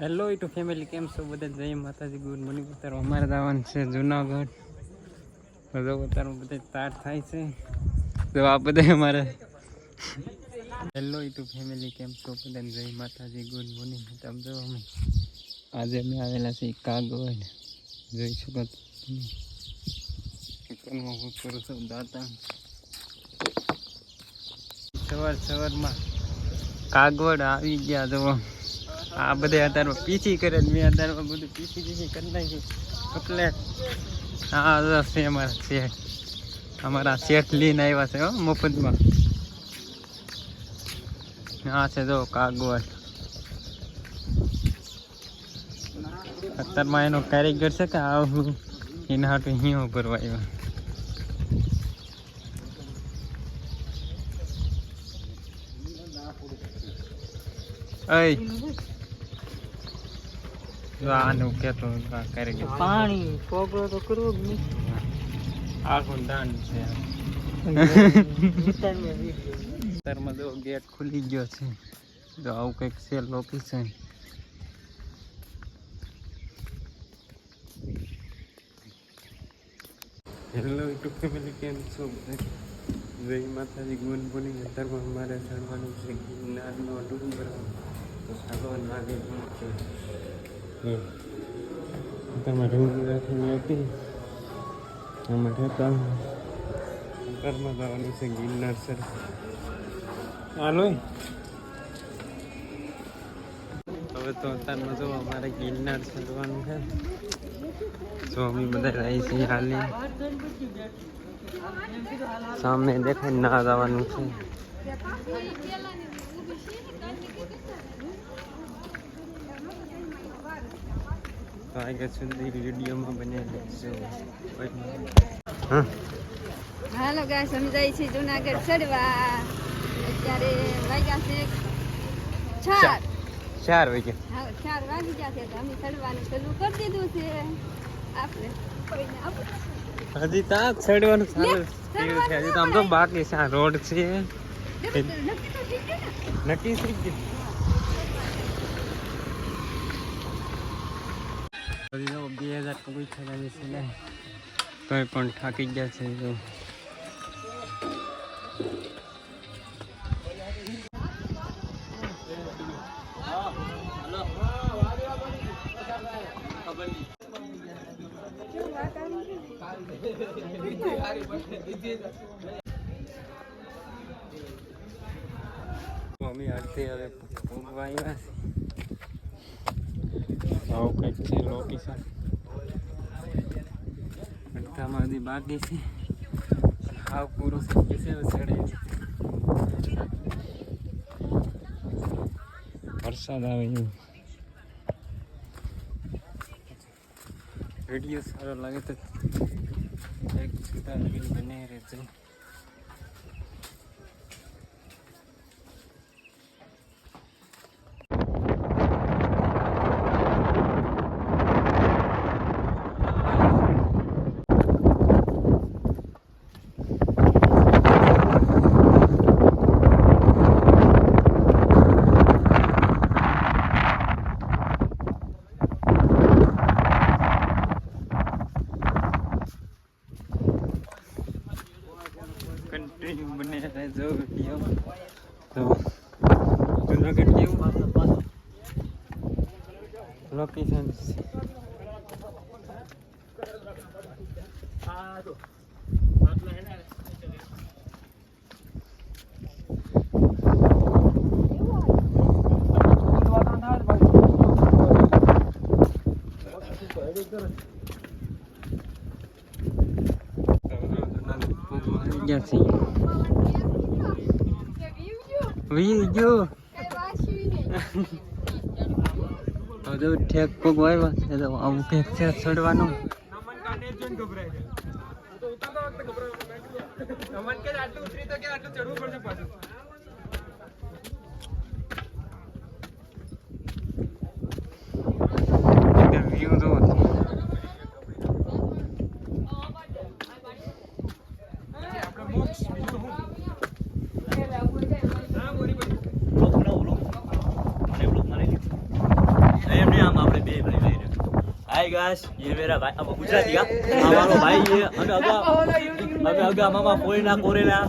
Hello two family કેમ છો બધા? જય માતાજી ગુડ મોર્નિંગ અત્યારે અમારે જવાનું છે જુનાગઢ. બધો અત્યારે બધા સ્ટાર્ટ થાય છે. તો આ બધા અમારે. હેલો ટુ ફેમિલી કેમ છો બધા? જય માતાજી ગુડ મોર્નિંગ તમે જો અમે આજે અમે આવેલા છીએ કાગવડ. જોઈ શકો છો હું કરું છું દાતા. સવાર સવારમાં કાગવડ આવી ગયા જો આ બધે અત્યારમાં પીછી કરે મેં અત્યારમાં બધું પીછી પીછી કરી નાખ્યું. એટલે હા છે અમારા શેઠ અમારા શેઠ લઈને આવ્યા છે, હો, મફતમાં. હા છે જો કાગવડ અત્યારમાં એનો કારીગર છે કે આવું એના હાટું હિયો ભરવા આવ્યા. જો આનું કેતો પાણી કોગળો તો કરવો જ નહીં. આખું દાન છે. અત્યારમાં જો ગેટ ખુલી ગયો છે. જો આવું કંઈક છે. લોકેશન હેલો યુટ્યુબ ફેમિલી કેમ છો જય માતાજી ગુડ મોર્નિંગ અત્યારમાં અમારે ચડવાનું છે. જ્ઞાનનો ડુંગર તો ચાલો નાગે પહોંચે અત્યારમાં ડુંગર રાખીને હતી. આમાં ઠેકા અત્યારમાં જવાનું છે ગિરનાર સર હાલો. હવે તો અત્યારમાં જો અમારે ગિરનાર ચડવાનું છે. જો અમે બધા રહી છીએ હાલી. સામે દેખાય ના જવાનું છે. તો આગળ સુધી વિડીયોમાં બને હા હાલો ગાય સમજાય છે જુનાગઢ ચડવા. અત્યારે વાગ્યા છે ચાર. ચાર. વાગ્યા. હા ચાર વાગી ગયા છે તો અમે ચડવાનું શરૂ કરી દીધું છે. આપણે હજી ત્યાં ચડવાનું ચાલુ થયું છે. હજી તો આમ તો બાકી છે આ રોડ છે. નક્કી નક્કી થઈ ગયું ને નક્કી થઈ ગયું હજી તો બે હજાર કોઈ થયા છે ને. કંઈ પણ થાકી ગયા છે જો મમ્મી આરતી હવે ઊંઘવા આવ્યા છે. આવું કંઈક છે લોકેશન અડધામાં હજી બાકી છે. હાવ પૂરું છે ચડે. વરસાદ આવે એવું. વીડિયો સારો લાગે તો એક છૂટા લગીને બને રહેજો. કન્ટિન્યુ બને રહેજો વીડિયો તો જુનાગઢ કેવું? લોકેશન ગયા છીએ વી ગયો હવે ઠેક કોક વાવ્યા છે તો આવું ઠેક છે ચડવાનું વ્યૂ જો એમ અમે બે ભાઈ ભાઈ હાય ગાશ જીલવેરા ભાઈ ગુજરાતી હા અમારો ભાઈ છે અને અગા અમે અગા મામા કોરેના કોરેના